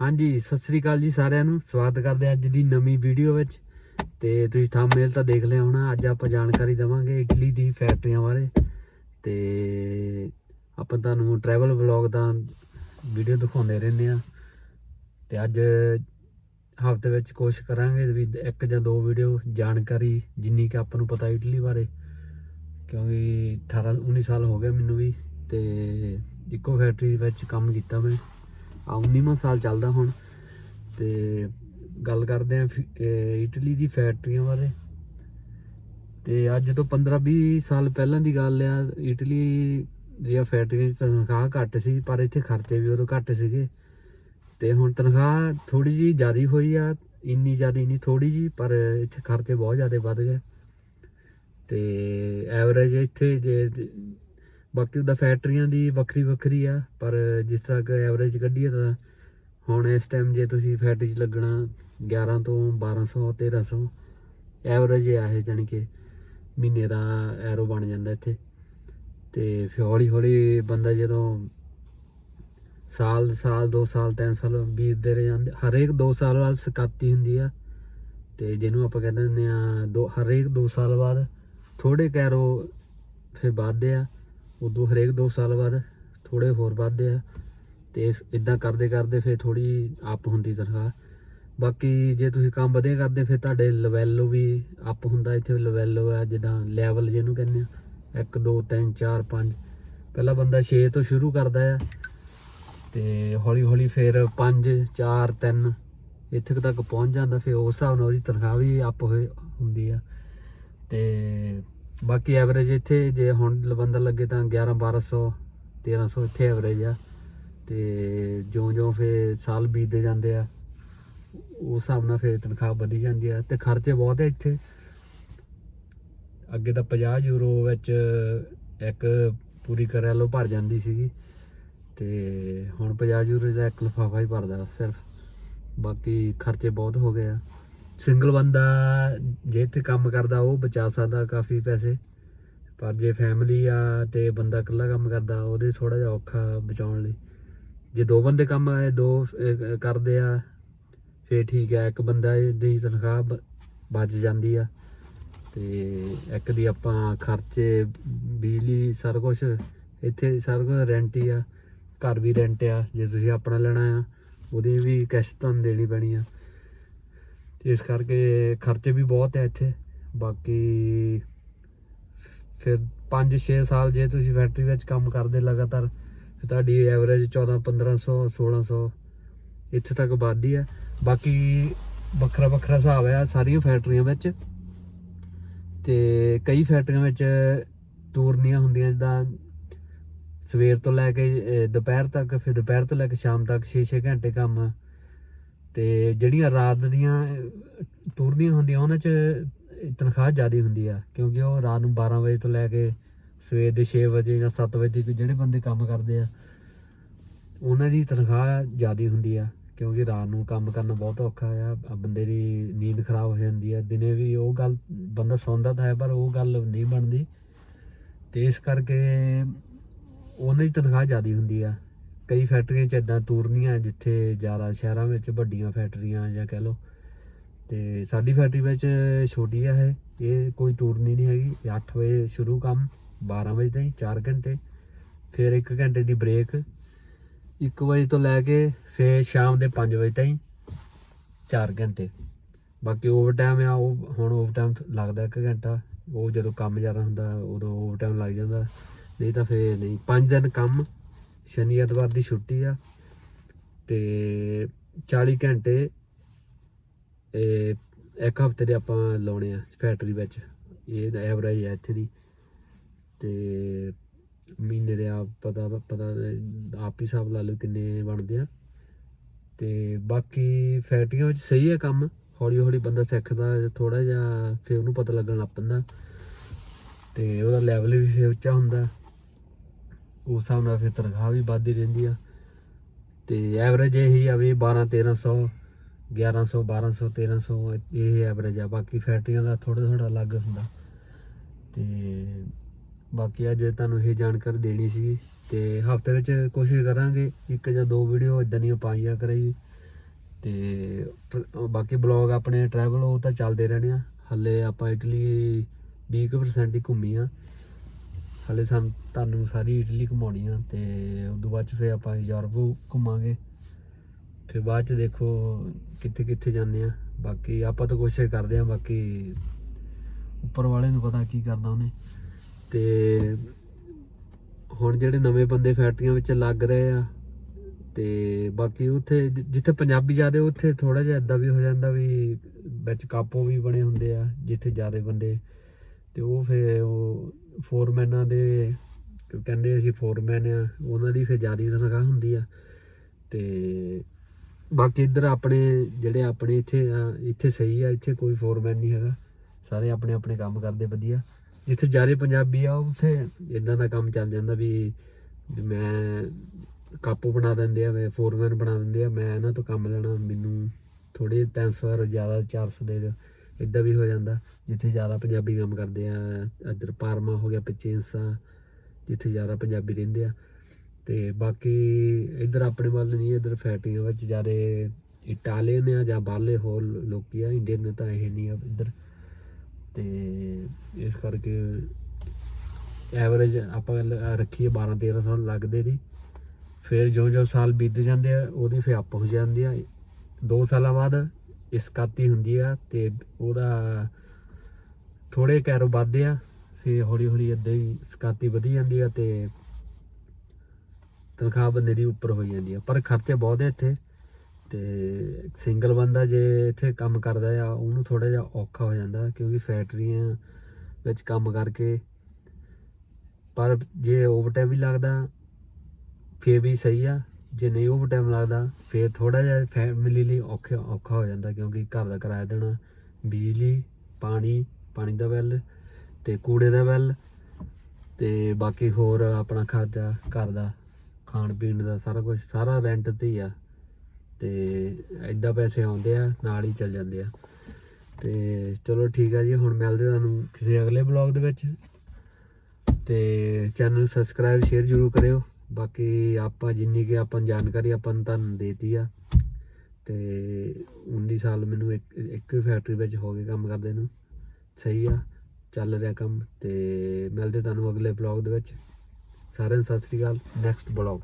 ਹਾਂਜੀ, ਸਤਿ ਸ੍ਰੀ ਅਕਾਲ ਜੀ ਸਾਰਿਆਂ ਨੂੰ। ਸਵਾਗਤ ਕਰਦੇ ਅੱਜ ਦੀ ਨਵੀਂ ਵੀਡੀਓ ਵਿੱਚ। ਤੇ ਤੁਸੀਂ ਥੰਬਨੇਲ ਤਾਂ ਦੇਖ ਲਿਆ ਹੋਣਾ, ਅੱਜ ਆਪਾਂ ਜਾਣਕਾਰੀ ਦਵਾਂਗੇ ਇਟਲੀ ਦੀ ਫੈਕਟਰੀਆਂ ਬਾਰੇ। ਤੇ ਆਪਾਂ ਤੁਹਾਨੂੰ ਟਰੈਵਲ ਵਲੌਗ ਦਾ ਵੀਡੀਓ ਦਿਖਾਉਂਦੇ ਰਹਿੰਦੇ ਆ ਤੇ ਅੱਜ ਹਫ਼ਤੇ ਵਿੱਚ ਕੋਸ਼ਿਸ਼ ਕਰਾਂਗੇ ਵੀ ਇੱਕ ਜਾਂ ਦੋ ਵੀਡੀਓ ਜਾਣਕਾਰੀ, ਜਿੰਨੀ ਕਿ ਆਪਾਂ ਨੂੰ ਪਤਾ ਇਟਲੀ ਬਾਰੇ। ਕਿਉਂਕਿ 18 19 ਸਾਲ ਹੋ ਗਏ ਮੈਨੂੰ ਵੀ। ਤੇ ਇੱਕੋ ਫੈਕਟਰੀ ਵਿੱਚ ਕੰਮ ਕੀਤਾ ਮੈਂ। ਆ 19ਵਾਂ ਸਾਲ ਚੱਲਦਾ ਹੁਣ ਤੇ ਗੱਲ ਕਰਦੇ ਆ ਇਟਲੀ ਦੀ ਫੈਕਟਰੀਆਂ ਬਾਰੇ। ਤੇ ਅੱਜ ਤੋਂ 15 20 ਸਾਲ ਪਹਿਲਾਂ ਦੀ ਗੱਲ ਆ, ਇਟਲੀ ਦੀਆਂ ਫੈਕਟਰੀਆਂ 'ਚ ਤਨਖਾਹ ਘੱਟ ਸੀ, ਪਰ ਇੱਥੇ ਖਰਚੇ ਵੀ ਉਦੋਂ ਘੱਟ ਸੀਗੇ। ਤੇ ਹੁਣ ਤਨਖਾਹ ਥੋੜੀ ਜੀ ਜ਼ਿਆਦਾ ਹੋਈ ਆ, ਇੰਨੀ ਜ਼ਿਆਦਾ ਨਹੀਂ ਥੋੜੀ ਜੀ ਪਰ ਇੱਥੇ ਖਰਚੇ ਬਹੁਤ ਜ਼ਿਆਦਾ ਵੱਧ ਗਏ। ਤੇ ਐਵਰੇਜ ਇੱਥੇ ਜੇ ਬਾਕੀ ਉਹਦਾ ਫੈਕਟਰੀਆਂ ਦੀ ਵੱਖਰੀ ਵੱਖਰੀ ਆ, ਪਰ ਜਿਸ ਤਰ੍ਹਾਂ ਐਵਰੇਜ ਕੱਢੀਏ ਤਾਂ ਹੁਣ ਇਸ ਟਾਈਮ ਜੇ ਤੁਸੀਂ ਫੈਕਟਰੀ 'ਚ ਲੱਗਣਾ 11 ਤੋਂ 1200 1300 ਐਵਰੇਜ ਆ ਇਹ ਜਾਣੀ ਕਿ ਮਹੀਨੇ ਦਾ ਐਰੋ ਬਣ ਜਾਂਦਾ ਇੱਥੇ। ਤੇ ਫਿਰ ਹੌਲੀ ਹੌਲੀ ਬੰਦਾ ਜਦੋਂ ਸਾਲ ਸਾਲ 2 ਸਾਲ 3 ਸਾਲ ਬੀਤਦੇ ਰਹਿ ਜਾਂਦੇ, ਹਰੇਕ 2 ਸਾਲ ਬਾਅਦ ਸਕਾਤੀ ਹੁੰਦੀ ਆ। ਤੇ ਜਿਹਨੂੰ ਆਪਾਂ ਕਹਿੰਦੇ ਹੁੰਦੇ ਆ, ਦੋ, ਹਰੇਕ 2 ਸਾਲ ਬਾਅਦ ਥੋੜੇ ਕੈਰੋ ਫਿਰ ਵੱਧਦੇ ਆ। ਉਦੋਂ ਹਰੇਕ 2 ਸਾਲ ਬਾਅਦ ਥੋੜੇ ਹੋਰ ਵੱਧਦੇ ਆ ਤੇ ਇਦਾਂ ਕਰਦੇ ਕਰਦੇ ਫਿਰ ਥੋੜੀ ਅਪ ਹੁੰਦੀ ਤਨਖਾਹ। ਬਾਕੀ ਜੇ ਤੁਸੀਂ ਕੰਮ ਵਧੀਆ ਕਰਦੇ, ਫਿਰ ਤੁਹਾਡੇ ਲੈਵਲ ਵੀ ਅਪ ਹੁੰਦਾ। ਇੱਥੇ ਲੈਵਲ ਆ, ਜਿੱਦਾਂ ਲੈਵਲ ਜਿਹਨੂੰ ਕਹਿੰਦੇ ਆ 1 2 3 4 5 ਪਹਿਲਾ ਬੰਦਾ 6 ਤੋਂ ਸ਼ੁਰੂ ਕਰਦਾ ਆ ਤੇ ਹੌਲੀ ਹੌਲੀ ਫਿਰ 5 4 3 ਇੱਥੇ ਕੁ ਤੱਕ ਪਹੁੰਚ ਜਾਂਦਾ। ਫਿਰ ਉਸ ਹਿਸਾਬ ਨਾਲ ਉਹਦੀ ਤਨਖਾਹ ਵੀ ਅਪ ਹੋਏ, ਹੁੰਦੀ ਆ। ਤੇ ਬਾਕੀ ਐਵਰੇਜ ਇੱਥੇ ਜੇ ਹੁਣ ਬੰਦਾ ਲੱਗੇ ਤਾਂ 11 1200 1300 ਇੱਥੇ ਐਵਰੇਜ ਆ। ਤੇ ਜਿਉਂ ਜਿਉਂ ਫਿਰ ਸਾਲ ਬੀਤਦੇ ਜਾਂਦੇ ਆ ਉਸ ਹਿਸਾਬ ਨਾਲ ਫਿਰ ਤਨਖਾਹ ਵਧੀ ਜਾਂਦੀ ਆ ਤੇ ਖਰਚੇ ਬਹੁਤ ਆ ਇੱਥੇ। ਅੱਗੇ ਤਾਂ 50 ਯੂਰੋ ਵਿੱਚ ਇੱਕ ਪੂਰੀ ਕਰਿਆ ਲੋ ਭਰ ਜਾਂਦੀ ਸੀਗੀ। ਤੇ ਹੁਣ 50 ਯੂਰੋ ਦਾ ਇੱਕ ਲਫਾਫਾ ਹੀ ਭਰਦਾ ਸਿਰਫ। ਬਾਕੀ ਖਰਚੇ ਬਹੁਤ ਹੋ ਗਏ ਆ। ਸਿੰਗਲ ਬੰਦਾ ਜੇ ਇੱਥੇ ਕੰਮ ਕਰਦਾ, ਉਹ ਬਚਾ ਸਕਦਾ ਕਾਫੀ ਪੈਸੇ। ਪਰ ਜੇ ਫੈਮਿਲੀ ਆ ਤੇ ਬੰਦਾ ਇਕੱਲਾ ਕੰਮ ਕਰਦਾ, ਉਹਦੇ ਥੋੜਾ ਜਿਹਾ ਔਖਾ ਬਚਾਉਣ ਲਈ। ਜੇ ਦੋ ਬੰਦੇ ਕੰਮ ਆਏ, ਦੋ ਕਰਦੇ ਆ, ਫੇਰ ਠੀਕ ਹੈ ਇੱਕ ਬੰਦਾ ਦੀ ਤਨਖਾਹ ਬ- ਬਚ ਜਾਂਦੀ ਆ। ਤੇ ਇੱਕ ਦੀ ਆਪਾਂ ਖਰਚੇ, ਬਿਜਲੀ, ਸਾਰਾ ਕੁਝ ਇੱਥੇ ਸਾਰਾ ਕੁਝ ਰੈਂਟ ਹੀ ਆ। ਘਰ ਵੀ ਰੈਂਟ ਆ, ਜੇ ਤੁਸੀਂ ਆਪਣਾ ਲੈਣਾ ਆ, ਉਹਦੀ ਵੀ ਕਿਸ਼ਤ ਤੁਹਾਨੂੰ ਦੇਣੀ ਪੈਣੀ ਆ। ਇਸ ਕਰਕੇ ਖਰਚੇ ਵੀ ਬਹੁਤ ਆ ਇੱਥੇ। ਬਾਕੀ ਫਿਰ 5-6 ਸਾਲ ਜੇ ਤੁਸੀਂ ਫੈਕਟਰੀ ਵਿੱਚ ਕੰਮ ਕਰਦੇ ਲਗਾਤਾਰ ਤੁਹਾਡੀ ਐਵਰੇਜ 14 1500 1600 ਇੱਥੇ ਤੱਕ ਵੱਧਦੀ ਹੈ ਬਾਕੀ ਵੱਖਰਾ ਵੱਖਰਾ ਹਿਸਾਬ ਆ ਸਾਰੀਆਂ ਫੈਕਟਰੀਆਂ ਵਿੱਚ। ਤੇ ਕਈ ਫੈਕਟਰੀਆਂ ਵਿੱਚ ਟੂਰਨੀਆਂ ਹੁੰਦੀਆਂ, ਜਿੱਦਾਂ ਸਵੇਰ ਤੋਂ ਲੈ ਕੇ ਦੁਪਹਿਰ ਤੱਕ, ਫਿਰ ਦੁਪਹਿਰ ਤੋਂ ਲੈ ਕੇ ਸ਼ਾਮ ਤੱਕ 6-6 ਘੰਟੇ ਕੰਮ ਤੇ ਜਿਹੜੀਆਂ ਰਾਤ ਦੀਆਂ ਅਹ, ਤੂਰਨੀਆਂ ਹੁੰਦੀਆਂ ਉਹਨਾਂ 'ਚ ਤਨਖਾਹ ਜ਼ਿਆਦਾ ਹੁੰਦੀ ਆ ਕਿਉਂਕਿ ਉਹ ਰਾਤ ਨੂੰ 12 ਵਜੇ ਤੋਂ ਲੈ ਕੇ ਸਵੇਰ ਦੇ 6 ਵਜੇ ਜਾਂ 7 ਵਜੇ ਤੱਕ ਜਿਹੜੇ ਬੰਦੇ ਕੰਮ ਕਰਦੇ ਆ ਉਹਨਾਂ ਦੀ ਤਨਖਾਹ ਜ਼ਿਆਦਾ ਹੁੰਦੀ ਆ ਕਿਉਂਕਿ ਰਾਤ ਨੂੰ ਕੰਮ ਕਰਨਾ ਬਹੁਤ ਔਖਾ ਆ ਆ ਬੰਦੇ ਦੀ ਨੀਂਦ ਖਰਾਬ ਹੋ ਜਾਂਦੀ ਆ ਦਿਨੇ ਵੀ ਉਹ ਗੱਲ ਬੰਦਾ ਸੌਂਦਾ ਤਾਂ ਹੈ ਪਰ ਉਹ ਗੱਲ ਨਹੀਂ ਬਣਦੀ। ਤੇ ਇਸ ਕਰਕੇ ਉਹਨਾਂ ਦੀ ਤਨਖਾਹ ਜ਼ਿਆਦਾ ਹੁੰਦੀ ਆ। ਕਈ ਫੈਕਟਰੀਆਂ 'ਚ ਇਦਾਂ ਤੂਰਨੀਆਂ ਜਿੱਥੇ ਜ਼ਿਆਦਾ ਸ਼ਹਿਰਾਂ ਵਿੱਚ ਵੱਡੀਆਂ ਫੈਕਟਰੀਆਂ ਜਾਂ ਕਹਿ ਲਓ। ਤੇ ਸਾਡੀ ਫੈਕਟਰੀ ਵਿੱਚ ਛੋਟੀ ਆ ਇਹ ਇਹ ਕੋਈ ਤੂਰਨੀ ਨਹੀਂ ਹੈਗੀ। ਇਹ 8 ਵਜੇ ਸ਼ੁਰੂ ਕੰਮ 12 ਵਜੇ ਤਾਈਂ 4 ਘੰਟੇ। ਫਿਰ 1 ਘੰਟੇ ਦੀ ਬ੍ਰੇਕ। 1 ਵਜੇ ਤੋਂ ਲੈ ਕੇ ਫਿਰ ਸ਼ਾਮ ਦੇ 5 ਵਜੇ ਤਾਈਂ 4 ਘੰਟੇ। ਬਾਕੀ ਓਵਰਟਾਈਮ ਆ, ਉਹ ਹੁਣ ਓਵਰਟਾਈਮ ਲੱਗਦਾ 1 ਘੰਟਾ। ਉਹ ਜਦੋਂ ਕੰਮ ਜ਼ਿਆਦਾ ਹੁੰਦਾ, ਉਦੋਂ ਓਵਰਟਾਈਮ ਲੱਗ ਜਾਂਦਾ। ਨਹੀਂ ਤਾਂ ਫੇਰ ਨਹੀਂ 5 ਦਿਨ ਕੰਮ ਸ਼ਨੀ ਐਤਵਾਰ ਦੀ ਛੁੱਟੀ ਆ ਤੇ 40 ਘੰਟੇ ਇਹ ਇੱਕ ਹਫ਼ਤੇ ਦੇ ਆਪਾਂ ਲਾਉਣੇ ਆ ਫੈਕਟਰੀ ਵਿੱਚ। ਇਹ ਐਵਰੇਜ ਹੈ ਇੱਥੇ ਦੀ। ਤੇ ਮਹੀਨੇ ਦੇ ਆਪ ਪਤਾ ਪਤਾ ਆਪ ਹੀ ਹਿਸਾਬ ਲਾ ਲਓ ਕਿੰਨੇ ਬਣਦੇ ਆ। ਤੇ ਬਾਕੀ ਫੈਕਟਰੀਆਂ ਵਿੱਚ ਸਹੀ ਹੈ ਕੰਮ। ਹੌਲੀ ਹੌਲੀ ਬੰਦਾ ਸਿੱਖਦਾ ਥੋੜਾ ਜਿਹਾ ਫਿਰ ਉਹਨੂੰ ਪਤਾ ਲੱਗਣ ਲੱਗ ਪੈਂਦਾ। ਤੇ ਉਹਦਾ ਲੈਵਲ ਵੀ ਫਿਰ ਉੱਚਾ ਹੁੰਦਾ। ਉਸ ਹਿਸਾਬ ਨਾਲ ਫਿਰ ਤਨਖਾਹ ਵੀ ਵੱਧਦੀ ਰਹਿੰਦੀ ਆ। ਤੇ ਐਵਰੇਜ ਇਹੀ ਆ ਵੀ 12 1300 1100 1200 1300 ਇਹ ਐਵਰੇਜ ਆ। ਬਾਕੀ ਫੈਕਟਰੀਆਂ ਦਾ ਥੋੜਾ ਥੋੜਾ ਅਲੱਗ ਹੁੰਦਾ। ਤੇ ਬਾਕੀ ਅੱਜ ਤੁਹਾਨੂੰ ਇਹ ਜਾਣਕਾਰੀ ਦੇਣੀ ਸੀ ਤੇ ਹਫ਼ਤੇ ਵਿੱਚ ਕੋਸ਼ਿਸ਼ ਕਰਾਂਗੇ ਇੱਕ ਜਾਂ ਦੋ ਵੀਡੀਓ ਇਦਾਂ ਦੀਆਂ ਪਾਈਆਂ ਕਰਾਈ ਤੇ ਬਾਕੀ ਬਲੌਗ ਆਪਣੇ ਟਰੈਵਲ ਉਹ ਤਾਂ ਚੱਲਦੇ ਰਹਿਣੇ ਆ। ਹੱਲੇ ਆਪਾਂ ਇਟਲੀ 20% ਹੀ ਘੁੰਮੀ ਆ। ਹਲੇ ਸਾਨੂੰ ਤੁਹਾਨੂੰ ਸਾਰੀ ਇਟਲੀ ਘੁਮਾਉਣੀ ਆ ਤੇ ਉਸ ਤੋਂ ਬਾਅਦ ਚ ਫਿਰ ਆਪਾਂ ਯੂਰਪ ਘੁੰਮਾਂਗੇ। ਫਿਰ ਬਾਅਦ ਚ ਦੇਖੋ ਕਿੱਥੇ ਕਿੱਥੇ ਜਾਂਦੇ ਆ। ਬਾਕੀ ਆਪਾਂ ਤਾਂ ਕੋਸ਼ਿਸ਼ ਕਰਦੇ ਆ, ਬਾਕੀ ਉੱਪਰ ਵਾਲੇ ਨੂੰ ਪਤਾ ਕੀ ਕਰਦਾ ਉਹਨੇ। ਤੇ ਹੁਣ ਜਿਹੜੇ ਨਵੇਂ ਬੰਦੇ ਫੈਕਟਰੀਆਂ ਵਿੱਚ ਲੱਗ ਰਹੇ ਆ, ਤੇ ਬਾਕੀ ਉੱਥੇ ਜਿੱਥੇ ਪੰਜਾਬੀ ਜ਼ਿਆਦੇ, ਉੱਥੇ ਥੋੜਾ ਜਿਹਾ ਇਦਾਂ ਵੀ ਹੋ ਜਾਂਦਾ ਵੀ ਵਿੱਚ ਕਾਪੋ ਵੀ ਬਣੇ ਹੁੰਦੇ ਆ, ਜਿੱਥੇ ਜ਼ਿਆਦੇ ਬੰਦੇ ਤੇ ਉਹ ਫਿਰ ਉਹ ਫੋਰਮੈਨਾਂ ਦੇ, ਕਹਿੰਦੇ ਅਸੀਂ ਫੋਰਮੈਨ ਆ, ਉਹਨਾਂ ਦੀ ਫਿਰ ਜ਼ਿਆਦਾ ਤਨਖਾਹ ਹੁੰਦੀ ਆ। ਤੇ ਬਾਕੀ ਇੱਧਰ ਆਪਣੇ ਜਿਹੜੇ ਆਪਣੇ ਇੱਥੇ ਆ ਇੱਥੇ ਸਹੀ ਆ, ਇੱਥੇ ਕੋਈ ਫੋਰਮੈਨ ਨਹੀਂ ਹੈਗਾ। ਸਾਰੇ ਆਪਣੇ ਆਪਣੇ ਕੰਮ ਕਰਦੇ ਵਧੀਆ। ਜਿੱਥੇ ਜ਼ਿਆਦਾ ਪੰਜਾਬੀ ਆ, ਉੱਥੇ ਇਦਾਂ ਦਾ ਕੰਮ ਚੱਲ ਜਾਂਦਾ ਵੀ ਮੈਂ ਕਾਪੂ ਬਣਾ ਦਿੰਦੇ ਆ ਵੇ ਫੋਰਮੈਨ ਬਣਾ ਦਿੰਦੇ ਆ, ਮੈਂ ਇਹਨਾਂ ਤੋਂ ਕੰਮ ਲੈਣਾ, ਮੈਨੂੰ ਥੋੜੇ 300 ਔਰ ਜ਼ਿਆਦਾ 400 ਦੇ ਦਿਓ। ਇਦਾਂ ਵੀ ਹੋ ਜਾਂਦਾ, ਜਿੱਥੇ ਜ਼ਿਆਦਾ ਪੰਜਾਬੀ ਕੰਮ ਕਰਦੇ ਆ, ਇੱਧਰ ਪਾਰਮਾ ਹੋ ਗਿਆ ਪਚੇਂਸਾ ਜਿੱਥੇ ਜ਼ਿਆਦਾ ਪੰਜਾਬੀ ਰਹਿੰਦੇ ਆ। ਤੇ ਬਾਕੀ ਇੱਧਰ ਆਪਣੇ ਵੱਲ ਨਹੀਂ, ਇੱਧਰ ਫੈਕਟਰੀਆਂ ਵਿੱਚ ਜ਼ਿਆਦਾ ਇਟਾਲੀਅਨ ਆ ਜਾਂ ਬਾਹਰਲੇ ਹੋਰ ਲੋਕੀ ਆ, ਇੰਡੀਅਨ ਤਾਂ ਇਹ ਨਹੀਂ ਆ ਇੱਧਰ। ਤੇ ਇਸ ਕਰਕੇ ਐਵਰੇਜ ਆਪਾਂ ਲ- ਰੱਖੀਏ 12 1300 ਲੱਗਦੇ ਦੀ। ਫਿਰ ਜੋ ਜੋ ਸਾਲ ਬੀਤ ਜਾਂਦੇ ਆ, ਉਹਦੀ ਫਿਰ ਅਪ ਹੋ ਜਾਂਦੀ ਆ। 2 ਸਾਲਾਂ ਬਾਅਦ ਇਸਕਾਤੀ ਹੁੰਦੀ ਆ ਤੇ ਉਹਦਾ ਥੋੜੇ ਕੈਰੋ ਵੱਧਦੇ ਆ ਫਿਰ ਹੌਲੀ ਹੌਲੀ ਇੱਦਾਂ ਹੀ ਸਕਾਤੀ ਵਧੀ ਜਾਂਦੀ ਆ ਤੇ ਤਨਖਾਹ ਬੰਦੇ ਦੀ ਉੱਪਰ ਹੋਈ ਜਾਂਦੀ ਆ। ਪਰ ਖਰਚੇ ਬਹੁਤ ਆ ਇੱਥੇ ਤੇ ਸਿੰਗਲ ਬੰਦਾ ਜੇ ਇੱਥੇ ਕੰਮ ਕਰਦਾ ਆ, ਉਹਨੂੰ ਥੋੜਾ ਜਿਹਾ ਔਖਾ ਹੋ ਜਾਂਦਾ ਕਿਉਂਕਿ ਫੈਕਟਰੀਆਂ ਵਿੱਚ ਕੰਮ ਕਰਕੇ। ਪਰ ਜੇ ਓਵਰਟਾਈਮ ਵੀ ਲੱਗਦਾ, ਫੇਰ ਵੀ ਸਹੀ ਆ। ਜੇ ਨਹੀਂ ਉਹ ਟਾਈਮ ਲੱਗਦਾ, ਫੇਰ ਥੋੜਾ ਜਿਹਾ ਫੈਮਿਲੀ ਲਈ ਔਖਾ ਔਖਾ ਹੋ ਜਾਂਦਾ ਕਿਉਂਕਿ ਘਰ ਦਾ ਕਿਰਾਇਆ ਦੇਣਾ, ਬਿਜਲੀ, ਪਾਣੀ ਪਾਣੀ ਦਾ ਬਿੱਲ ਤੇ ਕੂੜੇ ਦਾ ਬਿੱਲ ਤੇ ਬਾਕੀ ਹੋਰ ਆਪਣਾ ਖਰਚਾ ਘਰ ਦਾ, ਖਾਣ ਪੀਣ ਦਾ ਸਾਰਾ ਕੁਝ ਸਾਰਾ ਰੈਂਟ ਤੇ ਹੀ ਆ ਤੇ ਐਦਾਂ ਪੈਸੇ ਆਉਂਦੇ ਆ, ਨਾਲ ਹੀ ਚੱਲ ਜਾਂਦੇ ਆ। ਤੇ ਚਲੋ ਠੀਕ ਆ ਜੀ, ਹੁਣ ਮਿਲਦੇ ਤੁਹਾਨੂੰ ਕਿਸੇ ਅਗਲੇ ਬਲੌਗ ਦੇ ਵਿੱਚ ਤੇ ਚੈਨਲ ਨੂੰ ਸਬਸਕ੍ਰਾਈਬ ਸ਼ੇਅਰ ਜ਼ਰੂਰ ਕਰਿਓ। ਬਾਕੀ ਆਪਾਂ ਜਿੰਨੀ ਕਿ ਆਪਾਂ ਨੂੰ ਜਾਣਕਾਰੀ ਆਪਾਂ ਨੂੰ ਤੁਹਾਨੂੰ ਦੇਤੀ ਆ, ਤੇ 19 ਸਾਲ ਮੈਨੂੰ ਇੱਕ ਇੱਕ ਹੀ ਫੈਕਟਰੀ ਵਿੱਚ ਹੋ ਕੇ ਕੰਮ ਕਰਦੇ ਨੂੰ ਸਹੀ ਆ, ਚੱਲ ਰਿਹਾ ਕੰਮ, ਤੇ ਮਿਲਦੇ ਤੁਹਾਨੂੰ ਅਗਲੇ ਬਲੌਗ ਦੇ ਵਿੱਚ। ਸਾਰਿਆਂ ਨੂੰ ਸਤਿ ਸ੍ਰੀ ਅਕਾਲ ਨੈਕਸਟ ਬਲੌਗ